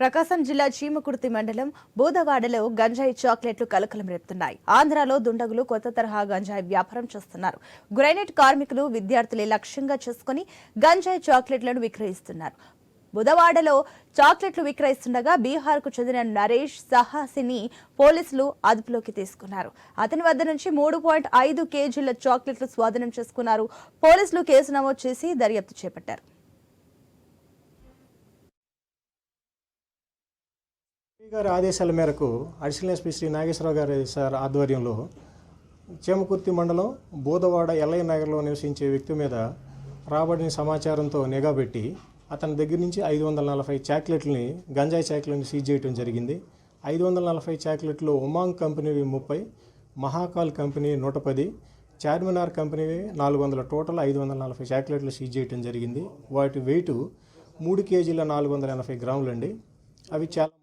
ప్రకాశం జిల్లా చీమకుర్తి మండలం బూదవాడలో గంజాయి చాక్లెట్లు కలకలం రేపుతున్నాయి. ఆంధ్రాలో దుండగులు కొత్త తరహా గంజాయి వ్యాపారం చేస్తున్నారు. గ్రైనేట్ కార్మికులు విద్యార్థులే లక్ష్యంగా చేసుకుని గంజాయి చాక్లెట్లను విక్రయిస్తున్నారు. బుధవాడలో చాక్లెట్లు విక్రయిస్తుండగా బీహార్కు చెందిన నరేష్ సహాసిని పోలీసులు అదుపులోకి తీసుకున్నారు. అతని వద్ద నుంచి మూడు పాయింట్ ఐదు కేజీల చాక్లెట్లు స్వాధీనం చేసుకున్నారు. పోలీసులు కేసు నమోదు చేసి దర్యాప్తు చేపట్టారు. గారి ఆదేశాల మేరకు అడిషనల్ ఎస్పీ శ్రీ నాగేశ్వరరావు గారి సార్ ఆధ్వర్యంలో చేమకుర్తి మండలం బోధవాడ ఎల్ఐ నగర్లో నివసించే వ్యక్తి మీద రాబడిన సమాచారంతో నిఘా పెట్టి అతని దగ్గర నుంచి ఐదు వందల నలభై చాక్లెట్లని గంజాయి చాక్లెట్ని సీజ్ చేయడం జరిగింది. ఐదు వందల నలభై చాక్లెట్లు ఉమాంగ్ కంపెనీవి ముప్పై మహాకాల్ కంపెనీ నూట పది చార్మినార్ కంపెనీవి నాలుగు వందల టోటల్ ఐదు వందల నలభై చాక్లెట్లు సీజ్ చేయడం జరిగింది. వాటి వెయిట్ మూడు కేజీల నాలుగు వందల ఎనభై గ్రాములండి. అవి చాలా